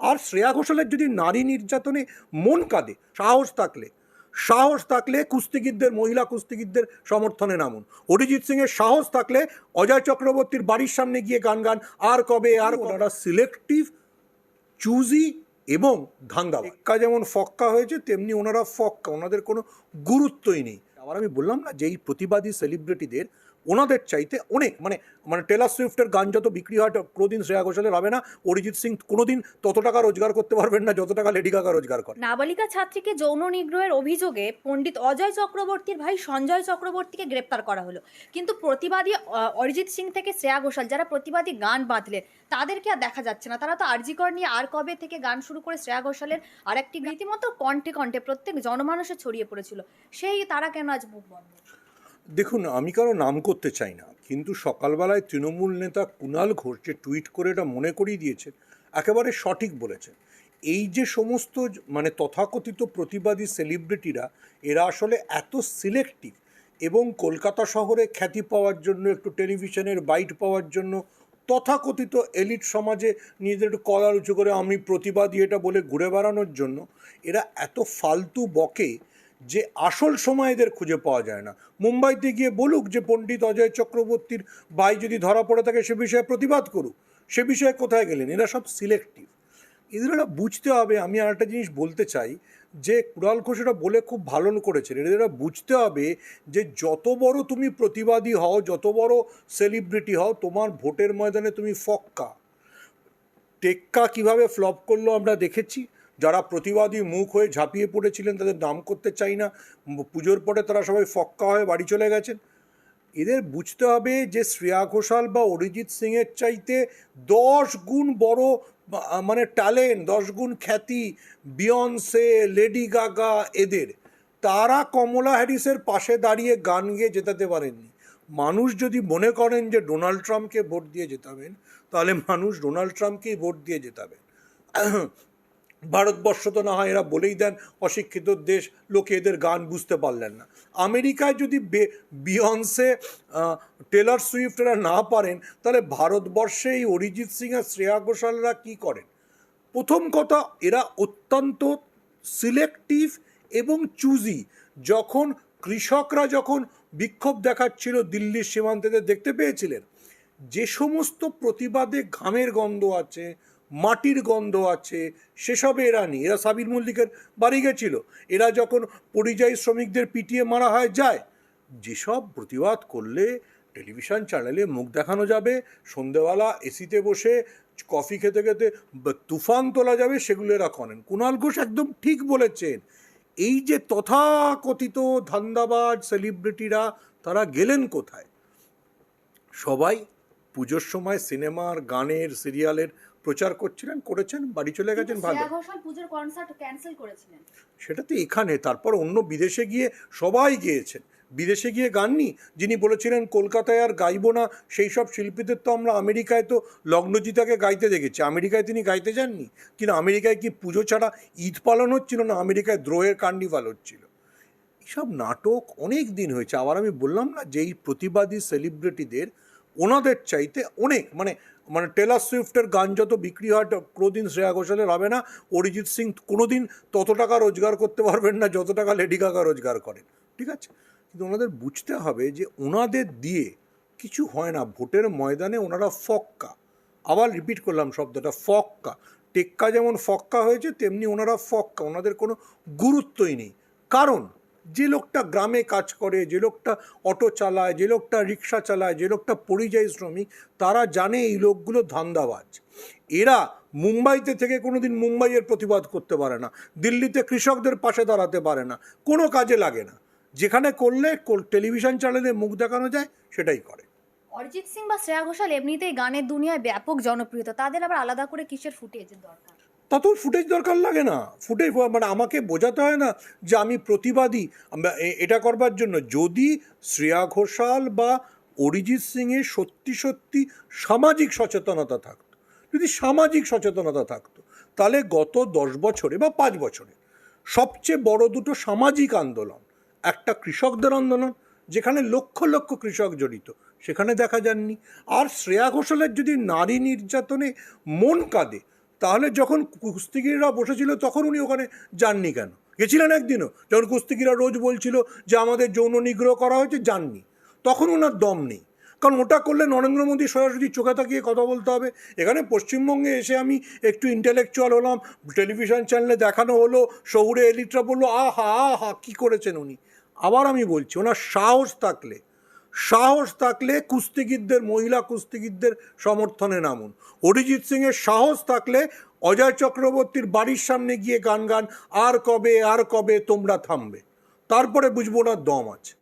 আর শ্রেয়া ঘোষালের যদি নারী নির্যাতনে মন কাঁদে সাহস থাকলে সাহস থাকলে কুস্তিগিরদের মহিলা কুস্তিগিরদের সমর্থনে নামুন। অরিজিৎ সিংয়ের সাহস থাকলে অজয় চক্রবর্তীর বাড়ির সামনে গিয়ে গান গান আর কবে আর ওনারা সিলেক্টিভ চুজি এবং ধান্দা টেক্কা যেমন ফক্কা হয়েছে তেমনি ওনারা ফক্কা ওনাদের কোনো গুরুত্বই নেই। আবার আমি বললাম না যে এই প্রতিবাদী সেলিব্রিটিদের ওনাদের চাইতে অনেক মানে মানে টেলার সুইফটের গান যত বিক্রি হয়, কোনোদিন শ্রেয়া ঘোষালের হবে না, অরিজিৎ সিং কোনোদিন তত টাকা রোজগার করতে পারবেন না, যত টাকা লেডি গাগা রোজগার করে। নাবালিকা ছাত্রীকে যৌন নিগ্রহের অভিযোগে পণ্ডিত অজয় চক্রবর্তীর ভাই সঞ্জয় চক্রবর্তীকে গ্রেপ্তার করা হলো। কিন্তু প্রতিবাদী অরিজিৎ সিং থেকে শ্রেয়া ঘোষাল, যারা প্রতিবাদী গান বাঁধলেন, তাদেরকে আর দেখা যাচ্ছে না। তারা তো আরজিকর নিয়ে আর কবে থেকে গান শুরু করে শ্রেয়া ঘোষালের আরেকটি রীতিমতো কণ্ঠে কণ্ঠে প্রত্যেক জনমানুষে ছড়িয়ে পড়েছিল। সেই তারা কেন আজ মুখ বন্ধ? দেখুন, আমি কারও নাম করতে চাই না, কিন্তু সকালবেলায় তৃণমূল নেতা কুণাল ঘোষ যে টুইট করে এটা মনে করিয়ে দিয়েছেন, একেবারে সঠিক বলেছেন। এই যে সমস্ত মানে তথাকথিত প্রতিবাদী সেলিব্রিটিরা, এরা আসলে এত সিলেক্টিভ এবং কলকাতা শহরে খ্যাতি পাওয়ার জন্য, একটু টেলিভিশনের বাইট পাওয়ার জন্য, তথাকথিত এলিট সমাজে নিজেদের একটু কলার উঁচু করে আমি প্রতিবাদী এটা বলে ঘুরে বেড়ানোর জন্য, এরা এত ফালতু বকে যে আসল সময় এদের খুঁজে পাওয়া যায় না। মুম্বাইতে গিয়ে বলুক যে পণ্ডিত অজয় চক্রবর্তীর ভাই যদি ধরা পড়ে থাকে সে বিষয়ে প্রতিবাদ করুক, সে বিষয়ে কোথায় গেলেন? এরা সব সিলেক্টিভ। এদের একটা বুঝতে হবে, আমি আর একটা জিনিস বলতে চাই, যে কুড়াল ঘোষ এটা বলে খুব ভালো করেছেন এটা বুঝতে হবে যে যত বড় তুমি প্রতিবাদী হও, যত বড় সেলিব্রিটি হও, তোমার ভোটের ময়দানে তুমি ফক্কা। টেক্কা কীভাবে ফ্লপ করল আমরা দেখেছি। যারা প্রতিবাদী মুখ হয়ে ঝাঁপিয়ে পড়েছিলেন, তাদের নাম করতে চাই না। পুজোর পরে তারা সবাই ফক্কা হয়ে বাড়ি চলে গেছেন। এদের বুঝতে হবে যে শ্রেয়া ঘোষাল বা অরিজিৎ সিংয়ের চাইতে দশ গুণ বড় মানে ট্যালেন্ট, দশ গুণ খ্যাতি বিয়ন্সে, লেডি গাগা এদের। তারা কমলা হ্যারিসের পাশে দাঁড়িয়ে গান গেয়ে জেতাতে পারেননি। মানুষ যদি মনে করেন যে ডোনাল্ড ট্রাম্পকে ভোট দিয়ে জেতাবেন, তাহলে মানুষ ডোনাল্ড ট্রাম্পকেই ভোট দিয়ে জেতাবেন। ভারতবর্ষ তো না হয় এরা বলেই দেন, অশিক্ষিত দেশ, লোকে এদের গান বুঝতে পারলেন না। আমেরিকায় যদি বিয়ন্সে টেলর সুইফট এরা না পারেন, তাহলে ভারতবর্ষে এই অরিজিৎ সিং আর শ্রেয়া ঘোষালরা কী করেন? প্রথম কথা, এরা অত্যন্ত সিলেক্টিভ এবং চুজি যখন কৃষকরা যখন বিক্ষোভ দেখাচ্ছিল দিল্লির সীমান্তেতে, দেখতে পেয়েছিলেন? যে সমস্ত প্রতিবাদে ঘামের গন্ধ আছে মাটির গন্ধ আছে, সেসবে এরা নেই। এরা সাবির মল্লিকের বাড়ি গেছিল। এরা যখন পরিযায়ী শ্রমিকদের পিটিয়ে মারা হয়, যায়। যেসব প্রতিবাদ করলে টেলিভিশন চ্যানেলে মুখ দেখানো যাবে সন্ধেবেলা এসিতে বসে কফি খেতে খেতে তুফান তোলা যাবে, সেগুলো এরা করেন। কুণাল ঘোষ একদম ঠিক বলেছেন। এই যে তথাকথিত ধান্দাবাজ সেলিব্রিটিরা, তারা গেলেন কোথায়? সবাই পুজোর সময় সিনেমার, গানের, সিরিয়ালের প্রচার করছিলেন করেছেন বাড়ি চলে গেছেন ভালো। পুজোর কনসার্ট ক্যান্সেল করেছিলেন। সেটা তো এখানে তারপর অন্য বিদেশে গিয়ে সবাই গিয়েছেন। বিদেশে গিয়ে গাননি যিনি বলেছিলেন কলকাতায় আর গাইবো না সেই সব শিল্পীদের তো আমরা আমেরিকায় তো লগ্নজিতাকে গাইতে দেখেছি। আমেরিকায় তিনি গাইতে যাননি? কিন্তু আমেরিকায় কি পুজো ছাড়া ঈদ পালন হচ্ছিল না আমেরিকায় দ্রোহের কার্নিভাল হচ্ছিল? এইসব নাটক অনেক দিন হয়েছে। আবার আমি বললাম না যে এই প্রতিবাদী সেলিব্রিটিদের ওনাদের চাইতে অনেক মানে মানে টেলার সুইফটের গান যত বিক্রি হয় কোনোদিন শ্রেয়া ঘোষালের হবে না, অরিজিৎ সিং কোনোদিন তত টাকা রোজগার করতে পারবেন না, যত টাকা লেডি গাগা রোজগার করেন। ঠিক আছে? কিন্তু ওনাদের বুঝতে হবে যে ওনাদের দিয়ে কিছু হয় না, ভোটের ময়দানে ওনারা ফক্কা। আবার রিপিট করলাম শব্দটা, ফক্কা। টেক্কা যেমন ফক্কা হয়েছে, তেমনি ওনারা ফক্কা, ওনাদের কোনো গুরুত্বই নেই। কারণ যে লোকটা গ্রামে কাজ করে, যে লোকটা অটো চালায়, যে লোকটা রিক্সা চালায়, যে লোকটা পরিযায়ী শ্রমিক, তারা জানে এই লোকগুলো ধান্দাবাজ। এরা মুম্বাইতে থেকে কোনো দিন মুম্বাইয়ের প্রতিবাদ করতে পারে না, দিল্লিতে কৃষকদের পাশে দাঁড়াতে পারে না, কোনো কাজে লাগে না। যেখানে করলে টেলিভিশন চ্যানেলে মুখ দেখানো যায়, সেটাই করে। অরিজিৎ সিং বা শ্রেয়া ঘোষাল এমনিতেই গানের দুনিয়ায় ব্যাপক জনপ্রিয়তা, তাদের আবার আলাদা করে কিসের ফুটেজের দরকার? তা তো ফুটেজ দরকার লাগে না। ফুটেজ মানে আমাকে বোঝাতে হয় না যে আমি প্রতিবাদী। এটা করবার জন্য যদি শ্রেয়া ঘোষাল বা অরিজিৎ সিংয়ের সত্যি সত্যি সামাজিক সচেতনতা থাকতো, যদি সামাজিক সচেতনতা থাকতো, তাহলে গত দশ বছরে বা পাঁচ বছরে সবচেয়ে বড় দুটো সামাজিক আন্দোলন, একটা কৃষকদের আন্দোলন, যেখানে লক্ষ লক্ষ কৃষক জড়িত, সেখানে দেখা যাননি আর শ্রেয়া ঘোষালের যদি নারী নির্যাতনে মন কাঁদে তাহলে যখন কুস্তিগিররা বসেছিল, তখন উনি ওখানে যাননি কেন? গেছিলেন একদিনও। যখন কুস্তিগিরা রোজ বলছিল যে আমাদের যৌন নিগ্রহ করা হয়েছে, যাননি। তখন ওনার দম নেই। কারণ ওটা করলে নরেন্দ্র মোদী সরাসরি চোখে তাকিয়ে কথা বলতে হবে। এখানে পশ্চিমবঙ্গে এসে আমি একটু ইন্টেলেকচুয়াল হলাম টেলিভিশন চ্যানেলে দেখানো হলো, শহুরে এলিটরা বলল, আহা আহা, কী করেছেন উনি? আবার আমি বলছি, ওনার সাহস থাকলে সাহস থাকলে কুস্তিগিরদের, মহিলা কুস্তিগিরদের সমর্থনে নামুন। অরিজিৎ সিংয়ের সাহস থাকলে অজয় চক্রবর্তীর বাড়ির সামনে গিয়ে গান গান, আর কবে আর কবে তোমরা থামবে? তারপরে বুঝব না দম আছে।